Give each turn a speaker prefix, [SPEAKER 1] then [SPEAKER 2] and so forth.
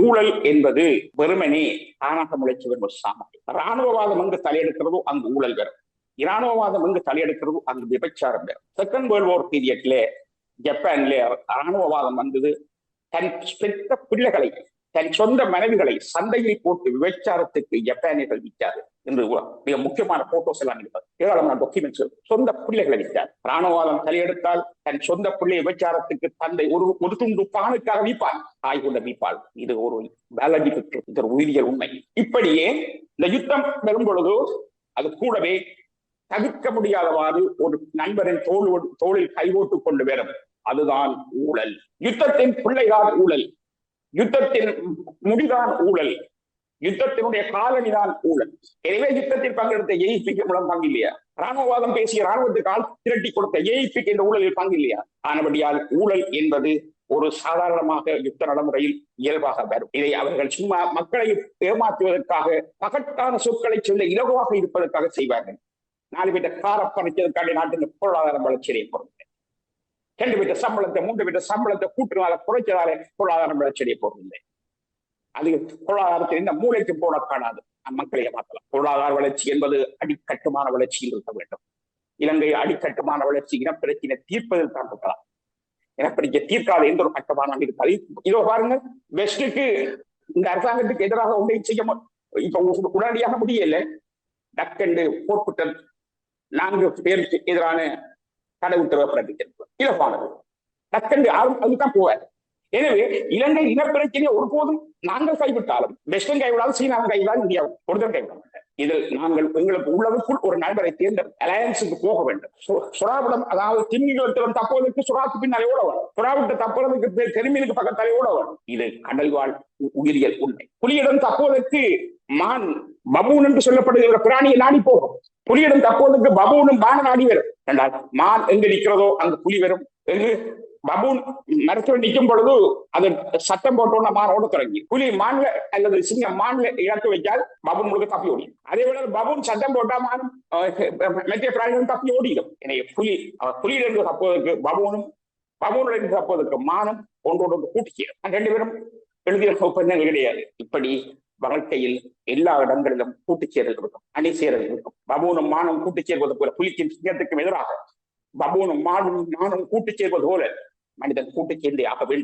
[SPEAKER 1] ஊழல் என்பது வெறுமனே தானாக முளைச்சு வரும் ஒரு சாமான் இராணுவவாதம் எங்கு தலையெடுக்கிறதோ அங்கு ஊழல் வரும். இராணுவவாதம் எங்கு தலையெடுக்கிறதோ அங்கு விபச்சாரம் வரும். செகண்ட் வேர்ல்ட் வார் பீரியட்ல ஜப்பான்ல இராணுவவாதம் வந்தது. தன் பெற்ற பிள்ளைகளை தன் சொந்த மனைவிகளை சந்தையில் போட்டு விபச்சாரத்துக்கு ஜப்பானியர்கள் விற்றார்கள். என்று மிக முக்கியமான போட்டோஸ் எல்லாம் ஏராளமான டாக்குமெண்ட்ஸ் சொந்த பிள்ளைகளை விற்றார் ராணுவவாதம் தலையெடுத்தால் தன் சொந்த பிள்ளை விபச்சாரத்துக்கு தந்தை ஒரு ஒரு துண்டு பானுக்காக விற்பான் தாய் கொண்ட விற்பாள் இது ஒரு பயாலஜிக்கு இது உயிரியல் உண்மை. இப்படியே இந்த யுத்தம் வரும் பொழுது அது கூடவே தவிர்க்க முடியாதவாறு ஒரு நண்பரின் தோல் தோளில் கைவோட்டுக் கொண்டு வரும் அதுதான் ஊழல். யுத்தத்தின் பிள்ளைதான் ஊழல். யுத்தத்தின் முடிதான் ஊழல். யுத்தத்தினுடைய காலனிதான் ஊழல். எனவே யுத்தத்தில் பங்கெடுத்த ஏஐபிக்கு மூலம் பங்கு இல்லையா ராணுவவாதம் பேசிய ராணுவத்துக்கு ஆள் திரட்டி கொடுத்த ஏஐபிக்கு இந்த ஊழலில் பங்கு இல்லையா ஆனபடியால் ஊழல் என்பது ஒரு சாதாரணமாக யுத்த நடைமுறையில் இயல்பாக வரும். இதை அவர்கள் சும்மா மக்களை ஏமாற்றுவதற்காக பகட்டான சொற்களை சொல்ல இலகுவாக இருப்பதற்காக செய்வார்கள். நாலு பேர்ட்ட கார பறிச்சதுக்காண்டி நாட்டின் பொருளாதாரம் வளர்ச்சியை பொறுத்து ரெண்டு பேர்ட்ட சம்பளத்தை மூன்று பேர்ட்ட சம்பளத்தை கூட்டுனால குறைச்சதால பொருளாதாரம் வளர்ச்சியை போறதில்லை அது பொருளாதாரத்தில் இந்த மூளைக்கு போட காணாது. மக்களை மாற்றலாம் பொருளாதார வளர்ச்சி என்பது அடிக்கட்டுமான வளர்ச்சியில் இருக்க வேண்டும். இலங்கை அடிக்கட்டுமான வளர்ச்சி இனப்பிரச்சினை தீர்ப்பதில் தான் இருக்கலாம். இனப்பிரச்சனை தீர்க்காத எந்த ஒரு கட்டமான இருக்காது. இதோ பாருங்க வெஸ்டுக்கு இந்த அரசாங்கத்துக்கு எதிராக ஒன்றையும் செய்ய இப்ப உடனடியாக முடியல. டக்கெண்டு போர்க்குட்டம் நான்கு பேருக்கு எதிரான கடை உத்தரவு பிறப்பித்திருக்கும் இலபானது டக்கெண்டு அதுதான் போவார். எனவே இலங்கை இனப்பிரச்சனையை ஒருபோதும் நாங்கள் கைவிட்டாலும் வெஸ்டர்ன் கைவிடாலும் சீனாவும் கைவிடாது இந்தியாவும் ஒருத்தர் கைவிட மாட்டேன் இதில் நாங்கள் எங்களுக்கு உள்ளதுக்குள் ஒரு நண்பரை தேர்ந்த அலையன்ஸுக்கு போக வேண்டும். சுறாவிடம் அதாவது திமிங்கலத்திடம் தப்புவதற்கு சுறாக்கு பின்னாலே ஓட வரும் சுறாவிட்ட தப்புறதுக்கு தெருமீனுக்கு பக்கத்தாலே ஓட வரும் இது கடல்வாழ் உயிரியல் உண்மை. புலியிடம் தப்புவதற்கு மான் பபூன் என்று சொல்லப்படுகிற பிராணியை நாடி போகும். புலியிடம் தப்புவதற்கு பபூனும் மான நாடி வரும். என்றால் மான் எங்கு நிற்கிறதோ அங்கு புலி வரும் எங்கு பபூன் மரத்தில் நிற்கும் பொழுது அது சட்டம் போட்டோன்னா ஓட தொடங்கி. புலி மான்ல அல்லது சிங்கம் மான்ல இழக்கு வைத்தால் பபூன் முழுக்க தப்பி ஓடிடும். அதே போல பபூன் சத்தம் போட்டா மான் மெத்திய பிராணிகளும் தப்பி ஓடிடும். எனவே புலி புலியிலிருந்து தப்புவதற்கு பபூனும் பபூனிலிருந்து தப்புவதற்கு மானும் ஒன்றோடு கூட்டிக்கிறோம் ரெண்டு பேரும் எழுதிய ஒப்பந்தங்கள் கிடையாது. இப்படி வாழ்க்கையில் எல்லா இடங்களிலும் கூட்டுச் சேரல் இருக்கும் அணி சேரல் இருக்கும். பபூனும் மானும் கூட்டுச் சேர்வது போல புலிக்கும் சிங்கத்துக்கும் எதிராக பபூனும் மானும் மானும் கூட்டுச் சேர்வது போல மனிதன் கூட்டுச் சேர்ந்தே ஆக வேண்டும்.